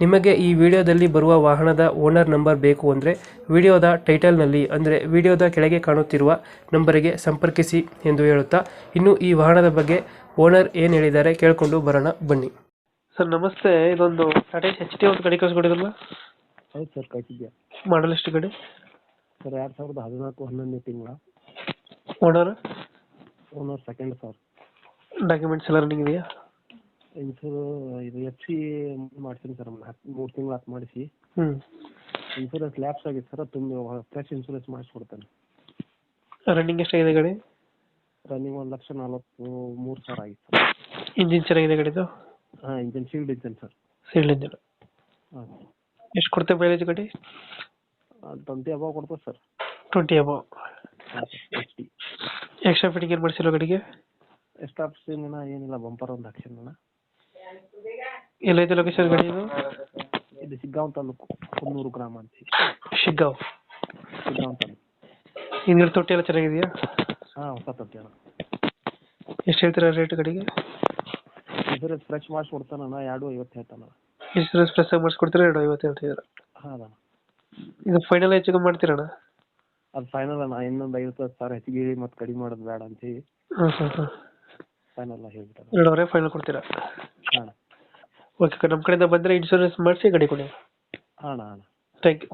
ನಿಮಗೆ ಈ ವಿಡಿಯೋದಲ್ಲಿ ಬರುವ ವಾಹನದ ಓನರ್ ನಂಬರ್ ಬೇಕು ಅಂದರೆ ವಿಡಿಯೋದ ಟೈಟಲ್ನಲ್ಲಿ ಅಂದರೆ ವಿಡಿಯೋದ ಕೆಳಗೆ ಕಾಣುತ್ತಿರುವ ನಂಬರಿಗೆ ಸಂಪರ್ಕಿಸಿ ಎಂದು ಹೇಳುತ್ತಾ ಇನ್ನು ಈ ವಾಹನದ ಬಗ್ಗೆ ಓನರ್ ಏನು ಹೇಳಿದ್ದಾರೆ ಕೇಳಿಕೊಂಡು ಬರೋಣ ಬನ್ನಿ. ಸರ್ ನಮಸ್ತೆ ಇದೊಂದು ಟಾಟಾ ಎಚ್ ಟಿ ಒಂದು ಗಾಡಿ ಕಳಿಸ್ಕೊಡಿದ್ರಲ್ಲ ಹೌದು ಸರ್ ಕಳಿಸಿದ್ಯಾ ಮಾಡಲ್ ಎಷ್ಟು ಗಾಡಿ? ಸರ್ ಎರಡು ಸಾವಿರದ ಹದಿನಾಲ್ಕು ಹನ್ನೊಂದನೇ ತಿಂಗಳ. Owner owner second sir documents ಎಲ್ಲ ರನ್ನಿಂಗ್ ಇದೆಯಾ? ಇನ್ಸೂರು ಇದು ಎಫ್ ಸಿ ಮಾಡ್ತೀನಿ ಸರ್ ಮೂರು ತಿಂಗಳು ಹತ್ತು ಮಾಡಿಸಿ. ಹ್ಞೂ ಇನ್ಸೂರೆನ್ಸ್ ಲ್ಯಾಪ್ಸ್ ಆಗಿತ್ತು ಸರ್ ತುಂಬ ಫ್ರೆಶ್ ಇನ್ಸೂರೆನ್ಸ್ ಮಾಡಿಸ್ಕೊಡ್ತೇನೆ. ರನ್ನಿಂಗ್ ಎಷ್ಟಾಗಿದೆ ಗಾಡಿ? ರನ್ನಿಂಗ್ ಒಂದು ಲಕ್ಷ ನಲ್ವತ್ತು ಮೂರು ಸಾವಿರ ಆಗಿತ್ತು ಸರ್. ಇಂಜಿನ್ ಚೆನ್ನಾಗಿದೆ ಗಾಡಿದು? ಹಾಂ engine sealed engine sir. Sealed engine ಹಾಂ. ಎಷ್ಟು ಕೊಡ್ತೇವೆ ಮೈಲೇಜ್ ಗಾಡಿ? ಟ್ವೆಂಟಿ ಅಬಾವ್ ಕೊಡ್ತೇವೆ ಸರ್. ಟ್ವೆಂಟಿ ಅಬೋ ಹಾಂ ಎಚ್ ಎಕ್ಸ್ಟ್ರಾ ಫಿಟ್ಟಿಂಗ್ ಏನು ಮಾಡಿಸಿಲ್ಲ ಗಾಡಿಗೆ? ಎಕ್ಸ್ಟ್ರಾ ಏನಿಲ್ಲ ಏನಿಲ್ಲ ಬಂಪರ್ ಒಂದು ಹಾಕ್ಸಿನ ಎಲ್ಲೈತೆ ಲೊಕೇಶನ್ ಗಾಡಿ ಇದು? ಇದು ಸಿಗ್ಗಾಂವ್ ತಾಲೂಕು ಕುನ್ನೂರು ಗ್ರಾಮ ಅಂತ ಶಿಗ್ಗಾಂವ್. ಸಿಗ್ಗಾಂವ್ ತಾಲೂಕು. ಹಿಂದ್ಗಡೆ ತೊಟ್ಟಿ ಎಲ್ಲ ಚೆನ್ನಾಗಿದೆಯಾ? ಹಾಂ ಹೊಸ ತೊಟ್ಟಿ ಅಣ್ಣ. ಎಷ್ಟು ಹೇಳ್ತೀರಾ ರೇಟ್ ಗಾಡಿಗೆ? ಇನ್ಸೂರೆನ್ಸ್ ಫ್ರೆಶ್ ಮಾಡಿಸ್ಕೊಡ್ತಾನಣ್ಣ ಎರಡು ಐವತ್ತು ಹೇಳ್ತಾನ ಇನ್ಸೂರೆನ್ಸ್ ಫ್ರೆಶ್ ಆಗಿ ಮಾಡಿಸ್ಕೊಡ್ತೀರಾ ಎರಡು ಐವತ್ತು ಹೇಳ್ತಿದ್ದೀರಾ ಹಾಂ ಅಣ್ಣ ಇದು ಫೈನಲ್ ಹೆಚ್ಚಿಗೆ ಮಾಡ್ತೀರಣ್ಣ? ಅದು ಫೈನಲ್ ಅಣ್ಣ ಇನ್ನೊಂದು ಐವತ್ತು ಸಾವಿರ ಹೆಚ್ಚಿಗೆ ಮತ್ತು ಕಡಿಮೆ ಮಾಡೋದು ಬೇಡ ಅಂತ ಹೇಳಿ. ಹಾಂ ಹಾಂ ಹಾಂ ಫೈನಲ್ ಹೇಳ್ಬಿಟ್ಟಾರೆ ಎರಡೂವರೆ ಫೈನಲ್ ಕೊಡ್ತೀರಾ? ಓಕೆ ನಮ್ಮ ಕಡೆಯಿಂದ ಬಂದರೆ ಇನ್ಶೂರೆನ್ಸ್ ಮಾಡಿಸಿ ಗಡಿ ಕೊಡಿ. ಅಣ್ಣ ಅಣ್ಣ. Thank you